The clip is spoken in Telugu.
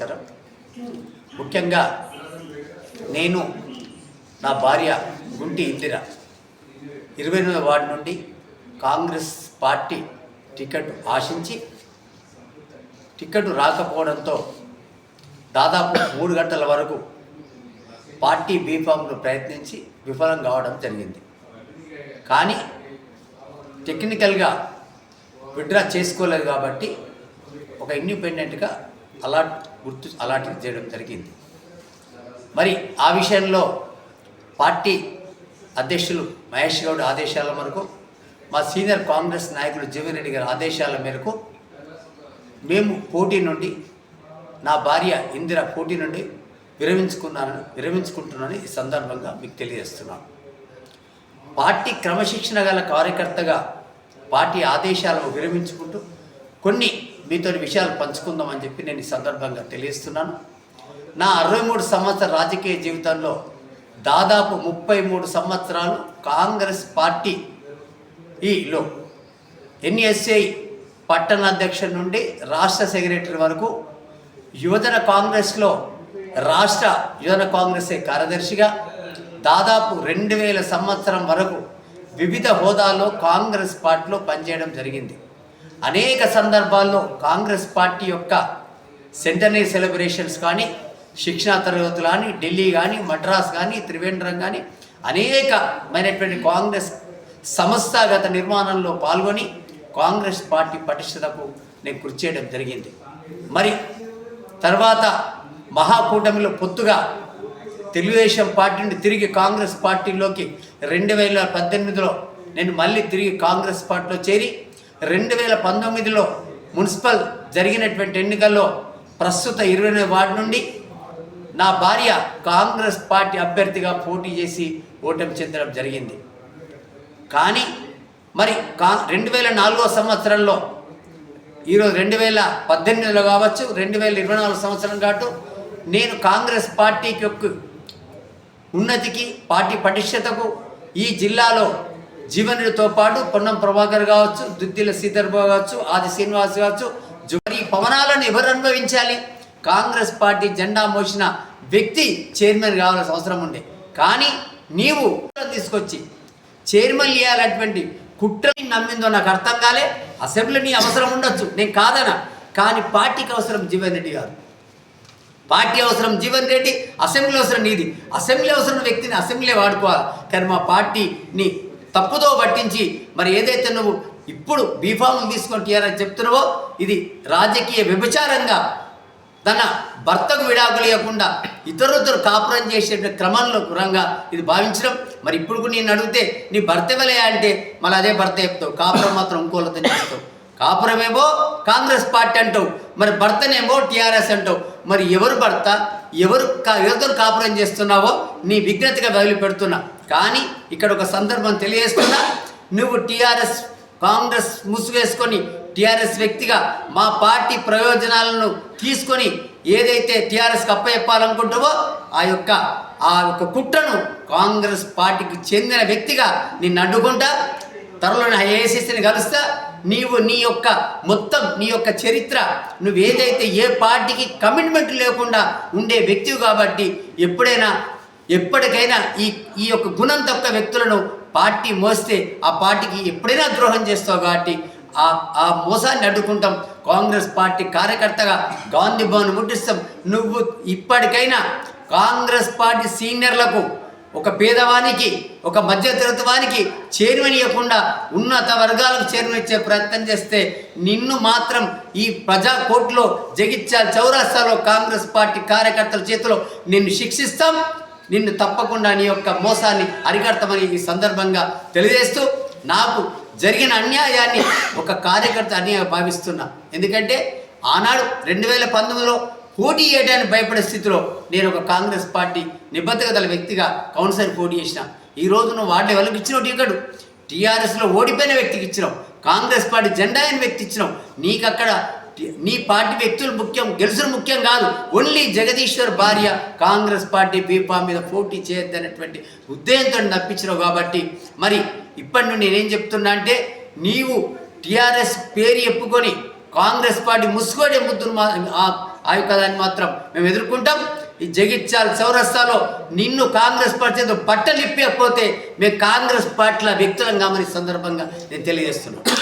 నమస్కారం. ముఖ్యంగా నేను నా భార్య గుంటి ఇందిర. ఇరవై ఎనిమిది వార్డు నుండి కాంగ్రెస్ పార్టీ టికెట్ ఆశించి టికెట్ రాకపోవడంతో దాదాపు మూడు గంటల వరకు పార్టీ బీఫామ్ను ప్రయత్నించి విఫలం కావడం జరిగింది. కానీ టెక్నికల్గా విడ్రా చేసుకోలేదు కాబట్టి ఒక ఇండిపెండెంట్గా అలాట్ గుర్తు అలాట్ చేయడం జరిగింది. మరి ఆ విషయంలో పార్టీ అధ్యక్షులు మహేష్ గౌడ్ ఆదేశాల మేరకు మా సీనియర్ కాంగ్రెస్ నాయకులు జీవన్ రెడ్డి గారి ఆదేశాల మేరకు మేము పోటీ నుండి నా భార్య ఇందిర పోటీ నుండి విరమించుకున్నానని విరమించుకుంటున్నానని ఈ సందర్భంగా మీకు తెలియజేస్తున్నాను. పార్టీ క్రమశిక్షణ గల కార్యకర్తగా పార్టీ ఆదేశాలను విరమించుకుంటూ కొన్ని మీతో విషయాలు పంచుకుందామని చెప్పి నేను ఈ సందర్భంగా తెలియస్తున్నాను నా అరవై మూడు సంవత్సర రాజకీయ జీవితంలో దాదాపు ముప్పై మూడు సంవత్సరాలు కాంగ్రెస్ పార్టీ ఈలో ఎన్ఎస్ఐ పట్టణ అధ్యక్షుడి నుండి రాష్ట్ర సెక్రటరీ వరకు యువజన కాంగ్రెస్లో రాష్ట్ర యువజన కాంగ్రెస్ కార్యదర్శిగా దాదాపు రెండు వేల సంవత్సరం వరకు వివిధ హోదాల్లో కాంగ్రెస్ పార్టీలో పనిచేయడం జరిగింది. అనేక సందర్భాల్లో కాంగ్రెస్ పార్టీ యొక్క సెంటనరీ సెలబ్రేషన్స్ కానీ శిక్షణా తరగతులు కానీ ఢిల్లీ కానీ మద్రాస్ కానీ త్రివేంద్రం కానీ అనేకమైనటువంటి కాంగ్రెస్ సంస్థాగత నిర్మాణంలో పాల్గొని కాంగ్రెస్ పార్టీ పటిష్టతకు నేను కృషి చేయడం జరిగింది. మరి తర్వాత మహాకూటమిలో పొత్తుగా తెలుగుదేశం పార్టీ నుండి తిరిగి కాంగ్రెస్ పార్టీలోకి రెండు వేల పద్దెనిమిదిలో నేను మళ్ళీ తిరిగి కాంగ్రెస్ పార్టీలో చేరి రెండు వేల పంతొమ్మిదిలో మున్సిపల్ జరిగినటువంటి ఎన్నికల్లో ప్రస్తుత ఇరవై వార్డు నుండి నా భార్య కాంగ్రెస్ పార్టీ అభ్యర్థిగా పోటీ చేసి ఓటమి చెందడం జరిగింది. కానీ మరి కా రెండు వేల నాలుగో సంవత్సరంలో ఈరోజు రెండు వేల పద్దెనిమిదిలో కావచ్చు రెండు వేల ఇరవై నాలుగు సంవత్సరం కాటు నేను కాంగ్రెస్ పార్టీకి యొక్క ఉన్నతికి పార్టీ పటిష్టతకు ఈ జిల్లాలో జీవనుడితో పాటు పొన్నం ప్రభాకర్ కావచ్చు దుద్దిల సీతర్బాబు కావచ్చు ఆది శ్రీనివాస్ కావచ్చు జు- ఈ పవనాలను ఎవరు అనుభవించాలి? కాంగ్రెస్ పార్టీ జెండా మోసిన వ్యక్తి చైర్మన్ కావాల్సిన అవసరం ఉండే కానీ నీవు తీసుకొచ్చి చైర్మన్ చేయాలటువంటి కుట్రని నమ్మిందో నాకు అర్థం కాలే. అసెంబ్లీ నీ అవసరం ఉండొచ్చు. నేను కాదనా కానీ పార్టీకి అవసరం జీవన్ రెడ్డి గారు. పార్టీ అవసరం జీవన్ రెడ్డి అసెంబ్లీ అవసరం నీది. అసెంబ్లీ అవసరం వ్యక్తిని అసెంబ్లీ వాడుకోవాలి. కానీ మా పార్టీని తప్పుతో పట్టించి మరి ఏదైతే నువ్వు ఇప్పుడు బీఫామ్ తీసుకొని టీఆర్ఎస్ చెప్తున్నావో ఇది రాజకీయ వ్యభిచారంగా తన భర్తకు విడాకులు ఇవ్వకుండా ఇతరుద్దరు కాపురం చేసే క్రమంలో గురంగా ఇది భావించడం. మరి ఇప్పుడు నేను అడిగితే నీ భర్త వెలయా అంటే మళ్ళీ అదే భర్త చెప్తావు. కాపురం మాత్రం ఇంకోళ్ళతో చేస్తావు. కాపురమేమో కాంగ్రెస్ పార్టీ అంటావు. మరి భర్తనేమో టీఆర్ఎస్ అంటావు. మరి ఎవరు భర్త? ఎవరు కా- ఎవరితో కాపురం చేస్తున్నావో నీ విజ్ఞతగా వదిలిపెడుతున్నా. కానీ ఇక్కడ ఒక సందర్భం తెలియజేస్తున్నా నువ్వు టీఆర్ఎస్ కాంగ్రెస్ ముసుగేసుకొని టీఆర్ఎస్ వ్యక్తిగా మా పార్టీ ప్రయోజనాలను తీసుకొని ఏదైతే టీఆర్ఎస్కి అప్పచెప్పాలనుకుంటావో ఆ యొక్క ఆ యొక్క కుట్రను కాంగ్రెస్ పార్టీకి చెందిన వ్యక్తిగా నిన్ను అడ్డుకుంటా త్వరలో ఏసీసీని కలుస్తా నీవు నీ యొక్క మొత్తం నీ యొక్క చరిత్ర నువ్వు ఏదైతే ఏ పార్టీకి కమిట్మెంట్ లేకుండా ఉండే వ్యక్తివి కాబట్టి ఎప్పుడైనా ఎప్పటికైనా ఈ ఈ యొక్క గుణం తక్కువ వ్యక్తులను పార్టీ మోస్తే ఆ పార్టీకి ఎప్పుడైనా ద్రోహం చేస్తావు కాబట్టి ఆ ఆ మోసాన్ని అడ్డుకుంటాం. కాంగ్రెస్ పార్టీ కార్యకర్తగా గాంధీ భవన్ ముట్టిస్తాం. నువ్వు ఇప్పటికైనా కాంగ్రెస్ పార్టీ సీనియర్లకు ఒక పేదవానికి ఒక మధ్యతరత్వానికి చేరువనియకుండా ఉన్నత వర్గాలకు చేరువనిచ్చే ప్రయత్నం చేస్తే నిన్ను మాత్రం ఈ ప్రజా కోర్టులో జగిత్యాల చౌరాస్తాలో కాంగ్రెస్ పార్టీ కార్యకర్తల చేతిలో నిన్ను శిక్షిస్తాం. నిన్ను తప్పకుండా నీ యొక్క మోసాన్ని అరికడతామని ఈ సందర్భంగా తెలియజేస్తూ నాకు జరిగిన అన్యాయాన్ని ఒక కార్యకర్త అన్యాయ భావిస్తున్నా. ఎందుకంటే ఆనాడు రెండు వేల పంతొమ్మిదిలో పోటీ చేయడానికి భయపడే స్థితిలో నేను ఒక కాంగ్రెస్ పార్టీ నిబద్ధత గల వ్యక్తిగా కౌన్సిలర్ పోటీ చేసిన. ఈ రోజు నువ్వు వాళ్ళ వాళ్ళకి ఇచ్చినావు టికెట్ టీఆర్ఎస్లో ఓడిపోయిన వ్యక్తికి ఇచ్చినావు. కాంగ్రెస్ పార్టీ జెండా అయిన వ్యక్తి ఇచ్చినావు. నీకు అక్కడ నీ పార్టీ వ్యక్తులు ముఖ్యం గెలుసులు ముఖ్యం కాదు. ఓన్లీ జగదీశ్వర్ భార్య కాంగ్రెస్ పార్టీ బీపా మీద పోటీ చేయొద్దనేటువంటి ఉద్దేశంతో తప్పించినావు కాబట్టి మరి ఇప్పటి నుండి నేనేం చెప్తున్నా అంటే నీవు టీఆర్ఎస్ పేరు చెప్పుకొని కాంగ్రెస్ పార్టీ ముసుగోడే ముద్దును ఆ- యొక్క దాన్ని మాత్రం మేము ఎదుర్కొంటాం. ఈ జగిత్యాల చౌరస్తాలో నిన్ను కాంగ్రెస్ పార్టీ బట్టలిప్పకపోతే మేము కాంగ్రెస్ పార్టీల వ్యక్తులం కామని సందర్భంగా నేను తెలియజేస్తున్నాను.